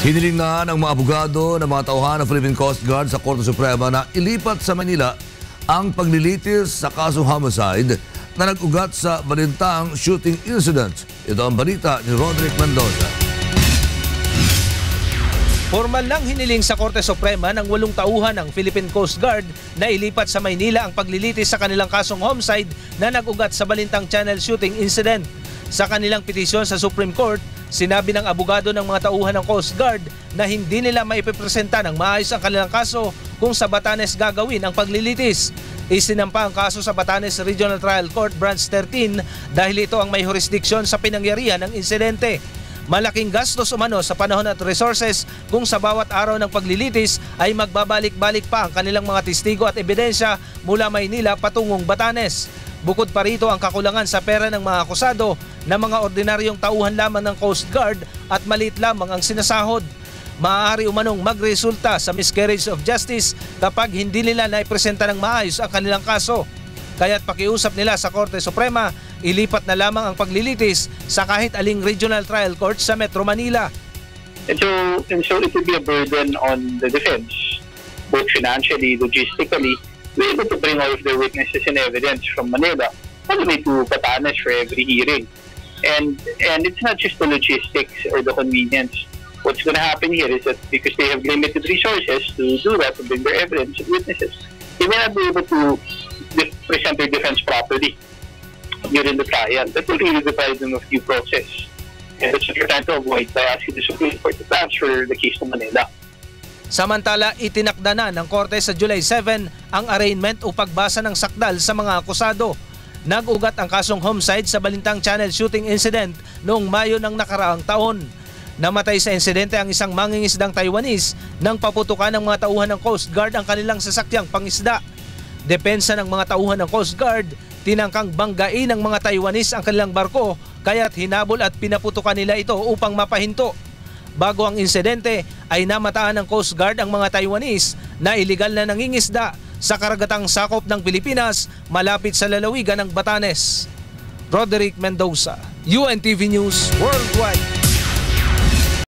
Hiniling na ng mga abogado ng mga tauhan ng Philippine Coast Guard sa Korte Suprema na ilipat sa Manila ang paglilitis sa kasong homicide na nag-ugat sa balintang shooting incident. Ito ang balita ni Roderick Mendoza. Formal nang hiniling sa Korte Suprema ng walong tauhan ng Philippine Coast Guard na ilipat sa Maynila ang paglilitis sa kanilang kasong homicide na nag-ugat sa Balintang Channel shooting incident. Sa kanilang petisyon sa Supreme Court, sinabi ng abogado ng mga tauhan ng Coast Guard na hindi nila maipipresenta ng maayos ang kanilang kaso kung sa Batanes gagawin ang paglilitis. Isinampa ang kaso sa Batanes Regional Trial Court Branch 13 dahil ito ang may jurisdiksyon sa pinangyarihan ng insidente. Malaking gastos umano sa panahon at resources kung sa bawat araw ng paglilitis ay magbabalik-balik pa ang kanilang mga testigo at ebidensya mula Maynila patungong Batanes. Bukod pa rito ang kakulangan sa pera ng mga akusado na mga ordinaryong tauhan lamang ng Coast Guard at maliit lamang ang sinasahod. Maaari umanong magresulta sa miscarriage of justice kapag hindi nila naipresenta ng maayos ang kanilang kaso. Kaya't pakiusap nila sa Korte Suprema, ilipat na lamang ang paglilitis sa kahit aling regional trial court sa Metro Manila. And so, and so it would be a burden on the defense, both financially, logistically, be able to bring all of their witnesses and evidence from Manila all the way to Batanes for every hearing. And and it's not just the logistics or the convenience. What's going to happen here is that because they have limited resources to do that, to bring their evidence and witnesses, they may not be able to present their defense properly during the trial. That will really deprive them of due process. And that's what we're trying to avoid by asking the Supreme Court to transfer the case to Manila. Samantala, itinakda na ng Korte sa July 7 ang arraignment o pagbasa ng sakdal sa mga akusado. Nag-ugat ang kasong homicide sa Balintang Channel shooting incident noong Mayo ng nakaraang taon. Namatay sa insidente ang isang mangingisdang Taiwanese nang paputukan ng mga tauhan ng Coast Guard ang kanilang sasakyang pangisda. Depensa ng mga tauhan ng Coast Guard, tinangkang banggain ng mga Taiwanese ang kanilang barko kaya't hinabol at pinaputukan nila ito upang mapahinto. Bago ang insidente ay namataan ng Coast Guard ang mga Taiwanese na iligal na nangingisda sa karagatang sakop ng Pilipinas malapit sa lalawigan ng Batanes. Roderick Mendoza, UNTV News Worldwide.